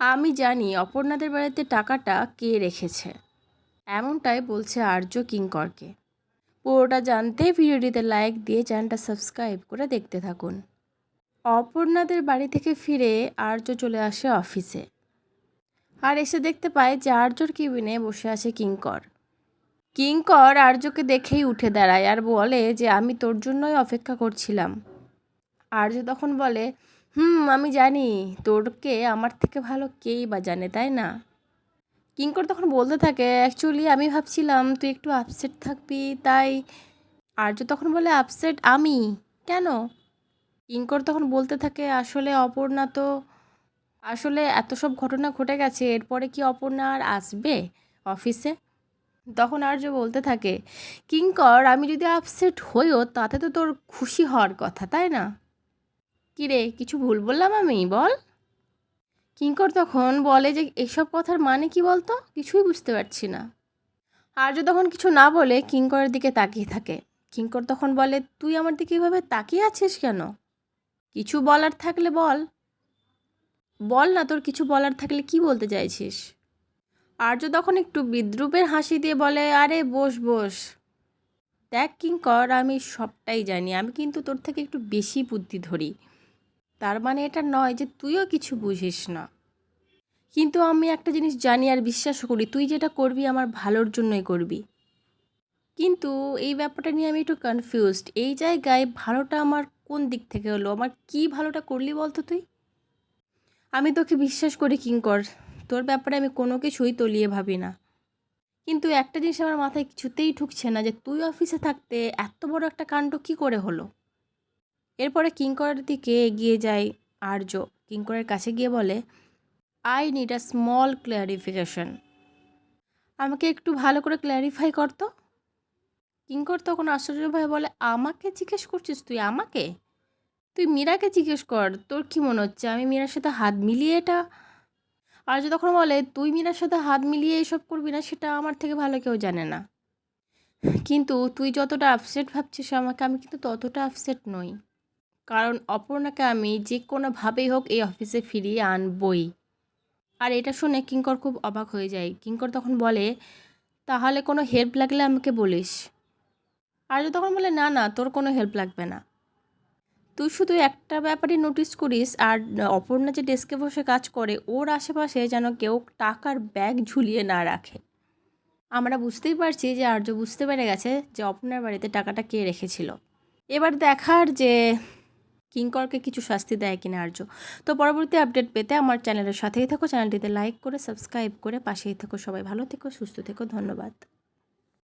আমি জানি অপর্ণাদের বাড়িতে টাকাটা কে রেখেছে। এমনটাই বলছে আর্য কিঙ্করকে। পুরোটা জানতে ভিডিওটিতে লাইক দিয়ে চ্যানেলটা সাবস্ক্রাইব করে দেখতে থাকুন। অপর্ণাদের বাড়ি থেকে ফিরে আর্য চলে আসে অফিসে। আর এসে দেখতে পায় যে আর্যর কেবিনে বসে আছে কিঙ্কর। কিঙ্কর আর্যকে দেখেই উঠে দাঁড়ায় আর বলে যে, আমি তোর জন্যই অপেক্ষা করছিলাম। আর্য তখন বলে হুম, আমি জানি। তোরকে আমার থেকে ভালো কেই বা জানে, তাই না? কিঙ্কর তখন বলতে থাকে অ্যাকচুয়ালি আমি ভাবছিলাম তুই একটু আপসেট থাকবি, তাই আর্য তখন বলে আপসেট আমি? কেন? কিঙ্কর তখন বলতে থাকে, আসলে অপর্ণা তো, আসলে এত সব ঘটনা ঘটে গেছে, এরপরে কি অপর্ণা আর আসবে অফিসে? তখন আর্য বলতে থাকে, কিঙ্কর, আমি যদি আপসেট হইও, তাতে তো তোর খুশি হওয়ার কথা, তাই না? কিরে, কিছু ভুল বললাম আমি? বল। কিঙ্কর তখন বলে যে, এসব কথার মানে কি বলতো? কিছুই বুঝতে পারছি না। আর্য তখন কিছু না বলে কিঙ্করের দিকে তাকিয়ে থাকে। কিঙ্কর তখন বলে, তুই আমার দিকে এভাবে তাকিয়ে আছিস কেন? কিছু বলার থাকলে বল। বল না, তোর কিছু বলার থাকলে কি বলতে চাইছিস? আর্য তখন একটু বিদ্রুপের হাসি দিয়ে বলে, আরে, বস বস। দেখ কিঙ্কর, আমি সবটাই জানি। আমি কিন্তু তোর থেকে একটু বেশি বুদ্ধি ধরি। তার মানে এটা নয় যে তুইও কিছু বুঝিস না। কিন্তু আমি একটা জিনিস জানি আর বিশ্বাস করি, তুই যেটা করবি আমার ভালোর জন্যই করবি। কিন্তু এই ব্যাপারটা নিয়ে আমি একটু কনফিউজড এই জায়গায় ভালোটা আমার কোন দিক থেকে হলো? আমার কি ভালোটা করলি বলতো তুই? আমি তোকে বিশ্বাস করি, কিঙ্কর। তোর ব্যাপারে আমি কোনো কিছুই তলিয়ে ভাবি না। কিন্তু একটা জিনিস আমার মাথায় কিছুতেই ঢুকছে না যে তুই অফিসে থাকতে এত বড় একটা কাণ্ড কি করে হলো? এরপরে কিঙ্করের দিকে এগিয়ে যায় আর্য। কিঙ্করের কাছে গিয়ে বলে I need a small clarification আমাকে একটু ভালো করে ক্ল্যারিফাই করতো কিঙ্কর তখন আশ্চর্য ভয়ে বলে, আমাকে জিজ্ঞেস করছিস তুই? আমাকে? তুই মীরাকে জিজ্ঞেস কর, তোর কি মনে হচ্ছে? আমি মীরার সাথে হাত মিলিয়ে এটা? আর্য তখন বলে, তুই মীরার সাথে হাত মিলিয়ে এসব করবি না, সেটা আমার থেকে ভালো কেউ জানে না। কিন্তু তুই যতটা আপসেট ভাবছিস আমাকে, আমি কিন্তু ততটা আপসেট নই। কারণ অপর্ণাকে আমি যে কোনোভাবেই হোক এই অফিসে ফিরিয়ে আনবই। আর এটা শুনে কিঙ্কর খুব অবাক হয়ে যায়। কিঙ্কর তখন বলে, তাহলে কোনো হেল্প লাগলে আমাকে বলিস? আর তখন বলে, না না, তোর কোনো হেল্প লাগবে না। তুই শুধু একটা ব্যাপারে নোটিস করিস, আর অপর্ণা যে ডেস্কে বসে কাজ করে, ওর আশেপাশে যেন কেউ টাকার ব্যাগ ঝুলিয়ে না রাখে। আমরা বুঝতেই পারছি যে আর্য বুঝতে পেরে গেছে যে অপর্ণার বাড়িতে টাকাটা কে রেখেছিল। এবার দেখার যে কিঙ্করকে কিছু শাস্তি দেয় কিনা আর্য? তো পরবর্তী আপডেট পেতে আমার চ্যানেলের সাথেই থাকো। চ্যানেলটিতে লাইক করে সাবস্ক্রাইব করে পাশেই থেকো। সবাই ভালো থেকো, সুস্থ থেকো। ধন্যবাদ।